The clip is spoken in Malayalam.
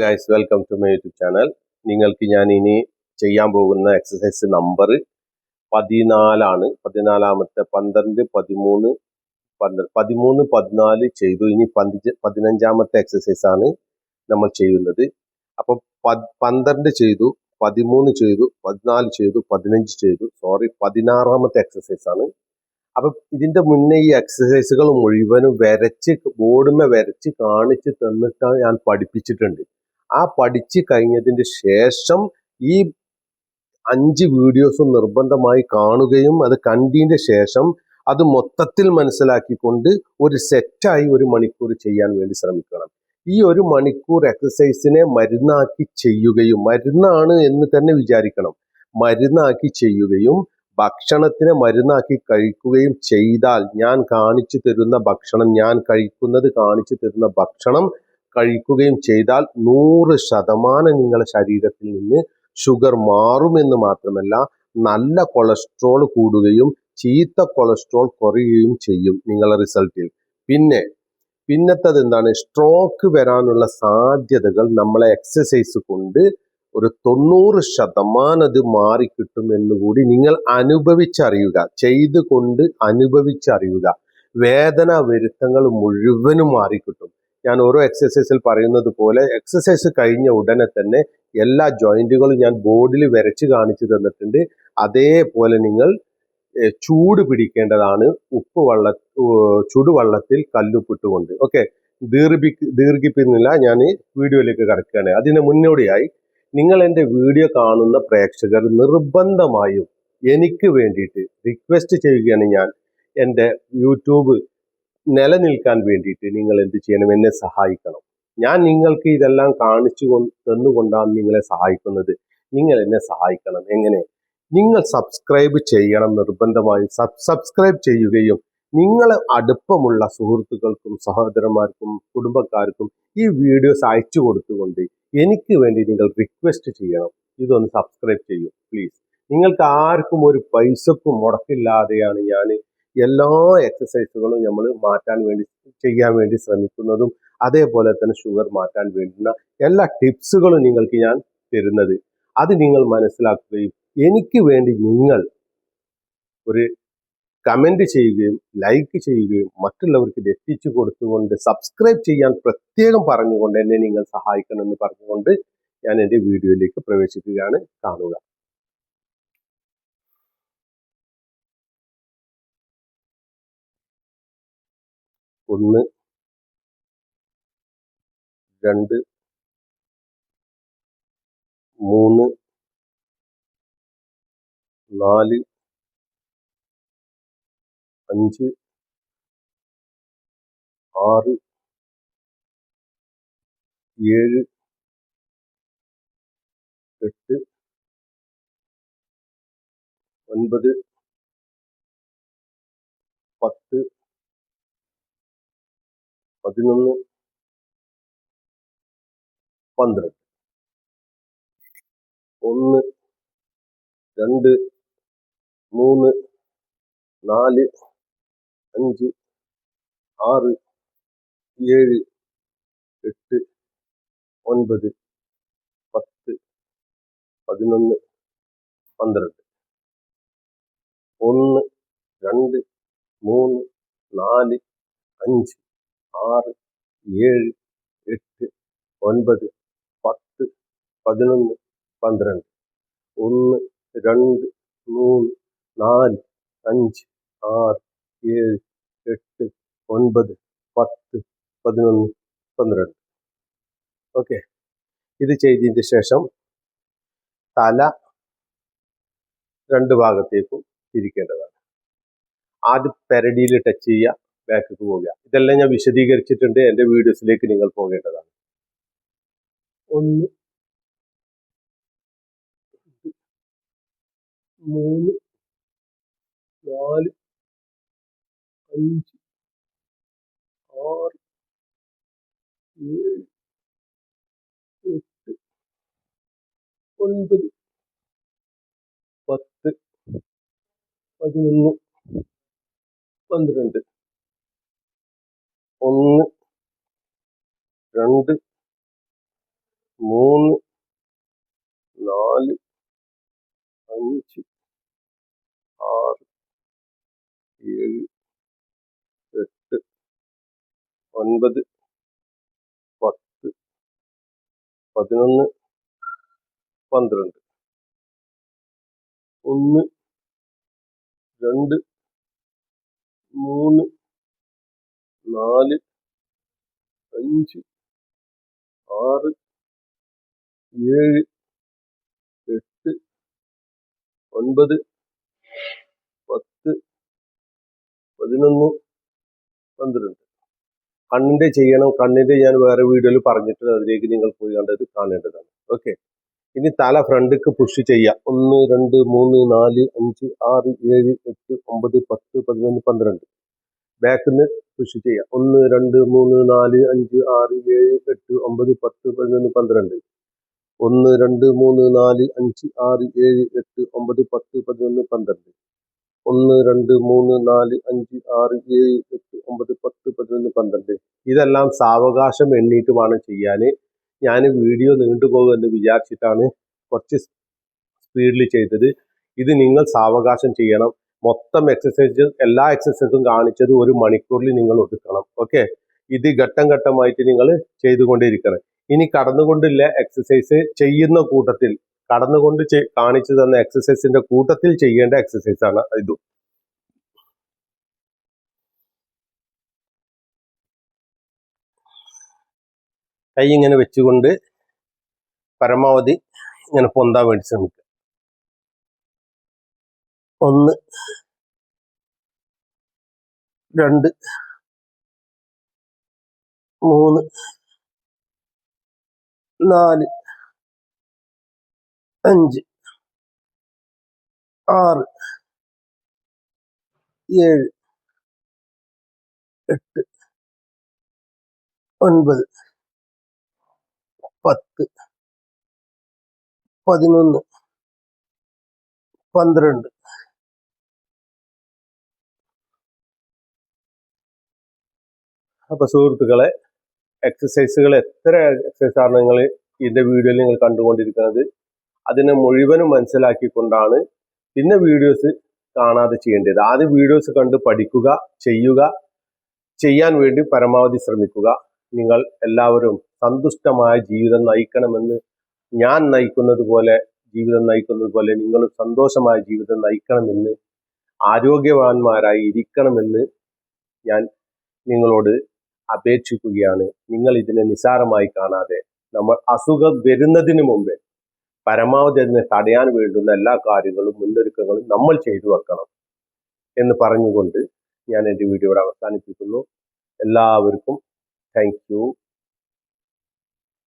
Guys welcome to my YouTube channel നിങ്ങൾക്ക് ഞാൻ ഇനി ചെയ്യാൻ പോകുന്ന എക്സസൈസ് നമ്പർ പതിനാലാണ്. പതിനാലാമത്തെ പന്ത്രണ്ട് പതിമൂന്ന് പന്ത്രണ്ട് പതിമൂന്ന് പതിനാല് ചെയ്തു. ഇനി പതിനഞ്ച് പതിനഞ്ചാമത്തെ എക്സസൈസ് ആണ് നമ്മൾ ചെയ്യുന്നത്. അപ്പം പന്ത്രണ്ട് ചെയ്തു പതിമൂന്ന് ചെയ്തു പതിനാല് ചെയ്തു പതിനഞ്ച് ചെയ്തു. സോറി പതിനാറാമത്തെ എക്സസൈസ് ആണ്. അപ്പൊ ഇതിന്റെ മുന്നേ ഈ എക്സസൈസുകൾ മുഴുവനും വരച്ച് ബോർഡുമേ വരച്ച് കാണിച്ച് തന്നിട്ടാണ് ഞാൻ പഠിപ്പിച്ചിട്ടുണ്ട്. ആ പഠിച്ചു കഴിഞ്ഞതിന് ശേഷം ഈ അഞ്ച് വീഡിയോസും നിർബന്ധമായി കാണുകയും അത് കണ്ടതിന്റെ ശേഷം അത് മൊത്തത്തിൽ മനസ്സിലാക്കിക്കൊണ്ട് ഒരു സെറ്റായി ഒരു മണിക്കൂർ ചെയ്യാൻ വേണ്ടി ശ്രമിക്കണം. ഈ ഒരു മണിക്കൂർ എക്സസൈസിനെ മരുന്നാക്കി ചെയ്യുകയും മരുന്നാണ് എന്ന് തന്നെ വിചാരിക്കണം. മരുന്നാക്കി ചെയ്യുകയും ഭക്ഷണത്തിനെ മരുന്നാക്കി കഴിക്കുകയും ചെയ്താൽ ഞാൻ കാണിച്ചു തരുന്ന ഭക്ഷണം ഞാൻ കഴിക്കുന്നത് കാണിച്ചു തരുന്ന ഭക്ഷണം കഴിക്കുകയും ചെയ്താൽ നൂറ് ശതമാനം നിങ്ങളുടെ ശരീരത്തിൽ നിന്ന് ഷുഗർ മാറുമെന്ന് മാത്രമല്ല നല്ല കൊളസ്ട്രോൾ കൂടുകയും ചീത്ത കൊളസ്ട്രോൾ കുറയുകയും ചെയ്യും നിങ്ങളുടെ റിസൾട്ടിൽ പിന്നെ പിന്നത്തത് എന്താണ്? സ്ട്രോക്ക് വരാനുള്ള സാധ്യതകൾ നമ്മളെ എക്സസൈസ് കൊണ്ട് ഒരു തൊണ്ണൂറ് ശതമാനം അത് മാറിക്കിട്ടും എന്നുകൂടി നിങ്ങൾ അനുഭവിച്ചറിയുക. ചെയ്തുകൊണ്ട് അനുഭവിച്ചറിയുക. വേദന വരുത്തങ്ങൾ മുഴുവനും മാറിക്കിട്ടും ഞാൻ ഓരോ എക്സസൈസിൽ പറയുന്നത് പോലെ എക്സസൈസ് കഴിഞ്ഞ ഉടനെ തന്നെ എല്ലാ ജോയിന്റുകളും ഞാൻ ബോർഡിൽ വരച്ച് കാണിച്ചു തന്നിട്ടുണ്ട്. അതേപോലെ നിങ്ങൾ ചൂട് പിടിക്കേണ്ടതാണ്. ഉപ്പ് വള്ള ചുടുവെള്ളത്തിൽ കല്ലുപ്പിട്ടുകൊണ്ട്. ഓക്കെ? ദീർഘി ദീർഘിപ്പിക്കുന്നില്ല. ഞാൻ വീഡിയോയിലേക്ക് കടക്കുകയാണ്. അതിന് മുന്നോടിയായി നിങ്ങൾ എന്റെ വീഡിയോ കാണുന്ന പ്രേക്ഷകർ നിർബന്ധമായും എനിക്ക് വേണ്ടിയിട്ട് റിക്വസ്റ്റ് ചെയ്യുകയാണ് ഞാൻ. എന്റെ യൂട്യൂബ് നിലനിൽക്കാൻ വേണ്ടിയിട്ട് നിങ്ങൾ എന്ത് ചെയ്യണം? എന്നെ സഹായിക്കണം. ഞാൻ നിങ്ങൾക്ക് ഇതെല്ലാം കാണിച്ചു കൊ തന്നുകൊണ്ടാണ് നിങ്ങളെ സഹായിക്കുന്നത്. നിങ്ങൾ എന്നെ സഹായിക്കണം. എങ്ങനെ? നിങ്ങൾ സബ്സ്ക്രൈബ് ചെയ്യണം നിർബന്ധമായും. സബ് സബ്സ്ക്രൈബ് ചെയ്യുകയും നിങ്ങളെ അടുപ്പമുള്ള സുഹൃത്തുക്കൾക്കും സഹോദരന്മാർക്കും കുടുംബക്കാർക്കും ഈ വീഡിയോസ് അയച്ചു കൊടുത്തുകൊണ്ട് എനിക്ക് വേണ്ടി നിങ്ങൾ റിക്വസ്റ്റ് ചെയ്യണം. ഇതൊന്ന് സബ്സ്ക്രൈബ് ചെയ്യൂ പ്ലീസ്. നിങ്ങൾക്ക് ആർക്കും ഒരു പൈസക്കും മുടക്കില്ലാതെയാണ് ഞാൻ എല്ലാ എക്സസൈസുകളും നമ്മൾ മാറ്റാൻ വേണ്ടി ചെയ്യാൻ വേണ്ടി ശ്രമിക്കുന്നതും അതേപോലെ തന്നെ ഷുഗർ മാറ്റാൻ വേണ്ടുന്ന എല്ലാ ടിപ്സുകളും നിങ്ങൾക്ക് ഞാൻ തരുന്നത്. അത് നിങ്ങൾ മനസ്സിലാക്കുകയും എനിക്ക് വേണ്ടി നിങ്ങൾ ഒരു കമന്റ് ചെയ്യുകയും ലൈക്ക് ചെയ്യുകയും മറ്റുള്ളവർക്ക് ഇത് എത്തിച്ചു കൊടുത്തുകൊണ്ട് സബ്സ്ക്രൈബ് ചെയ്യാൻ പ്രത്യേകം പറഞ്ഞുകൊണ്ട് എന്നെ നിങ്ങൾ സഹായിക്കണമെന്ന് പറഞ്ഞുകൊണ്ട് ഞാൻ എന്റെ വീഡിയോയിലേക്ക് പ്രവേശിക്കുകയാണ്. കാണുക. ഒന്ന് രണ്ട് മൂന്ന് നാല് അഞ്ച് ആറ് ഏഴ് എട്ട് ഒൻപത് പത്ത് പതിനൊന്ന് പന്ത്രണ്ട്. ഒന്ന് രണ്ട് മൂന്ന് നാല് അഞ്ച് ആറ് ഏഴ് എട്ട് ഒൻപത് പത്ത് പതിനൊന്ന് പന്ത്രണ്ട്. ഒന്ന് രണ്ട് മൂന്ന് നാല് അഞ്ച്. ആറ് ഏഴ് എട്ട് ഒൻപത് പത്ത് പതിനൊന്ന് പന്ത്രണ്ട്. ഒന്ന് രണ്ട് മൂന്ന് നാല് അഞ്ച് ആറ് ഏഴ് എട്ട് ഒൻപത് പത്ത് പതിനൊന്ന് പന്ത്രണ്ട്. ഓക്കെ. ഇത് ചെയ്തതിന് ശേഷം തല രണ്ട് ഭാഗത്തേക്കും തിരിക്കേണ്ടതാണ്. ആദ്യം പെരടിയിൽ ടച്ച് ചെയ്യുക. ബാക്കിക്ക് പോവുക. ഇതെല്ലാം ഞാൻ വിശദീകരിച്ചിട്ടുണ്ട്. എന്റെ വീഡിയോസിലേക്ക് നിങ്ങൾ പോകേണ്ടതാണ്. ഒന്ന് മൂന്ന് നാല് അഞ്ച് ആറ് ഏഴ് എട്ട് ഒൻപത് പത്ത് പതിനൊന്ന് പന്ത്രണ്ട്. ഒന്ന് രണ്ട് മൂന്ന് നാല് അഞ്ച് ആറ് ഏഴ് എട്ട് ഒൻപത് പത്ത് പതിനൊന്ന് പന്ത്രണ്ട്. ഒന്ന് രണ്ട് മൂന്ന് നാല് അഞ്ച് ആറ് ഏഴ് എട്ട് ഒൻപത് പത്ത് പതിനൊന്ന് പന്ത്രണ്ട്. കണ്ണിന്റെ ചെയ്യണം. കണ്ണിന്റെ ഞാൻ വേറെ വീഡിയോയിൽ പറഞ്ഞിട്ടുണ്ട്. അതിലേക്ക് നിങ്ങൾ പോയി കണ്ടത് കാണേണ്ടതാണ്. ഓക്കെ. ഇനി തല ഫ്രണ്ടിക്ക് പുഷ് ചെയ്യാം. ഒന്ന് രണ്ട് മൂന്ന് നാല് അഞ്ച് ആറ് ഏഴ് എട്ട് ഒമ്പത് പത്ത് പതിനൊന്ന് പന്ത്രണ്ട്. ബാക്കിൽ നിന്ന് പുഷ് ചെയ്യാം. ഒന്ന് രണ്ട് മൂന്ന് നാല് അഞ്ച് ആറ് ഏഴ് എട്ട് ഒമ്പത് പത്ത് പതിനൊന്ന് പന്ത്രണ്ട്. ഒന്ന് രണ്ട് മൂന്ന് നാല് അഞ്ച് ആറ് ഏഴ് എട്ട് ഒമ്പത് പത്ത് പതിനൊന്ന് പന്ത്രണ്ട്. ഒന്ന് രണ്ട് മൂന്ന് നാല് അഞ്ച് ആറ് ഏഴ് എട്ട് ഒമ്പത് പത്ത് പതിനൊന്ന് പന്ത്രണ്ട്. ഇതെല്ലാം സാവകാശം എണ്ണീട്ട് വേണം ചെയ്യാൻ. ഞാൻ വീഡിയോ നീണ്ടുപോകുമെന്ന് വിചാരിച്ചിട്ടാണ് കുറച്ച് സ്പീഡിൽ ചെയ്തത്. ഇത് നിങ്ങൾ സാവകാശം ചെയ്യണം. മൊത്തം എക്സസൈസ് എല്ലാ എക്സസൈസും കാണിച്ചത് ഒരു മണിക്കൂറിൽ നിങ്ങൾ ഒതുക്കണം. ഓക്കെ ഇത് ഘട്ടം ഘട്ടമായിട്ട് നിങ്ങൾ ചെയ്തുകൊണ്ടിരിക്കണം. ഇനി കടന്നുകൊണ്ടുള്ള എക്സസൈസ് ചെയ്യുന്ന കൂട്ടത്തിൽ കടന്നുകൊണ്ട് കാണിച്ചു തന്ന എക്സസൈസിന്റെ കൂട്ടത്തിൽ ചെയ്യേണ്ട എക്സസൈസ് ആണ് ഇതും. കൈ ഇങ്ങനെ വെച്ചുകൊണ്ട് പരമാവധി ഇങ്ങനെ പൊന്താൻ വേണ്ടി ശ്രമിക്കുക. ഒന്ന് രണ്ട് മൂന്ന് നാല് അഞ്ച് ആറ് ഏഴ് എട്ട് ഒൻപത് പത്ത് പതിനൊന്ന് പന്ത്രണ്ട് അപ്പൊ സുഹൃത്തുക്കളെ എക്സസൈസുകൾ എത്ര എക്സസൈസ് ആണ് നിങ്ങൾ ഇതിന്റെ വീഡിയോയിൽ നിങ്ങൾ കണ്ടുകൊണ്ടിരിക്കുന്നത് അതിനെ മുഴുവനും മനസ്സിലാക്കിക്കൊണ്ടാണ് പിന്നെ വീഡിയോസ് കാണാതെ ചെയ്യേണ്ടത്. ആദ്യം വീഡിയോസ് കണ്ട് പഠിക്കുക ചെയ്യുക ചെയ്യാൻ വേണ്ടി പരമാവധി ശ്രമിക്കുക. നിങ്ങൾ എല്ലാവരും സന്തുഷ്ടമായ ജീവിതം നയിക്കണമെന്ന് ഞാൻ നയിക്കുന്നത് പോലെ ജീവിതം നയിക്കുന്നത് പോലെ നിങ്ങൾ സന്തോഷമായ ജീവിതം നയിക്കണമെന്ന് ആരോഗ്യവാന്മാരായി ഇരിക്കണമെന്ന് ഞാൻ നിങ്ങളോട് അപേക്ഷിക്കുകയാണ്. നിങ്ങൾ ഇതിനെ നിസാരമായി കാണാതെ നമ്മൾ അസുഖം വരുന്നതിന് മുമ്പേ പരമാവധി അതിനെ തടയാൻ വേണ്ടുന്ന എല്ലാ കാര്യങ്ങളും മുന്നൊരുക്കങ്ങളും നമ്മൾ ചെയ്തു വെക്കണം എന്ന് പറഞ്ഞുകൊണ്ട് ഞാൻ എന്റെ വീഡിയോ അവസാനിപ്പിക്കുന്നു. എല്ലാവർക്കും താങ്ക്